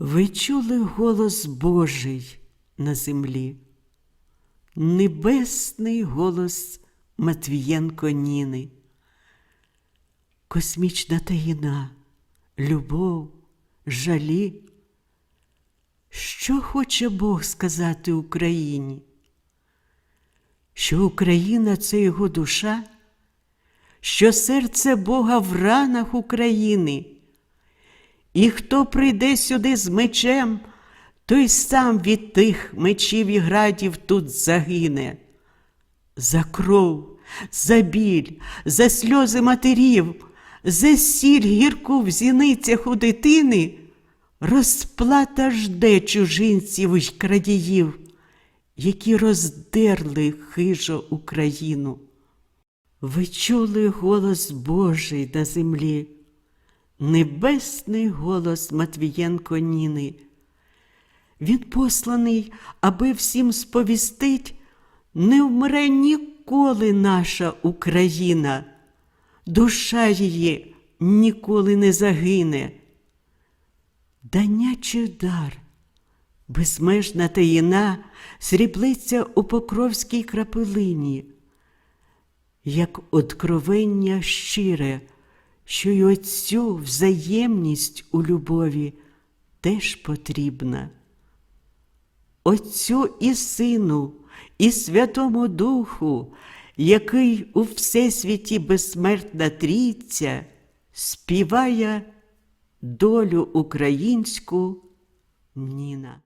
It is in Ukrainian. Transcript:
Ви чули голос Божий на землі, небесний голос Матвієнко Ніни, космічна таїна, любов, жалі. Що хоче Бог сказати Україні? Що Україна це його душа, що серце Бога в ранах України. І хто прийде сюди з мечем, той сам від тих мечів і градів тут загине. За кров, за біль, за сльози матерів, за сіль гірку в зіницях у дитини, розплата жде чужинців й крадіїв, які роздерли хижо Україну. Ви чули голос Божий на землі, небесний голос Матвієнко Ніни. Він посланий, аби всім сповістить, не вмре ніколи наша Україна, душа її ніколи не загине. Дання чи дар, безмежна таїна сріблиться у покровській крапелині, як откровення щире, що й оцю взаємність у любові теж потрібна. Отцю і Сину, і Святому Духу, який у Всесвіті безсмертна трійця, співає долю українську Ніна.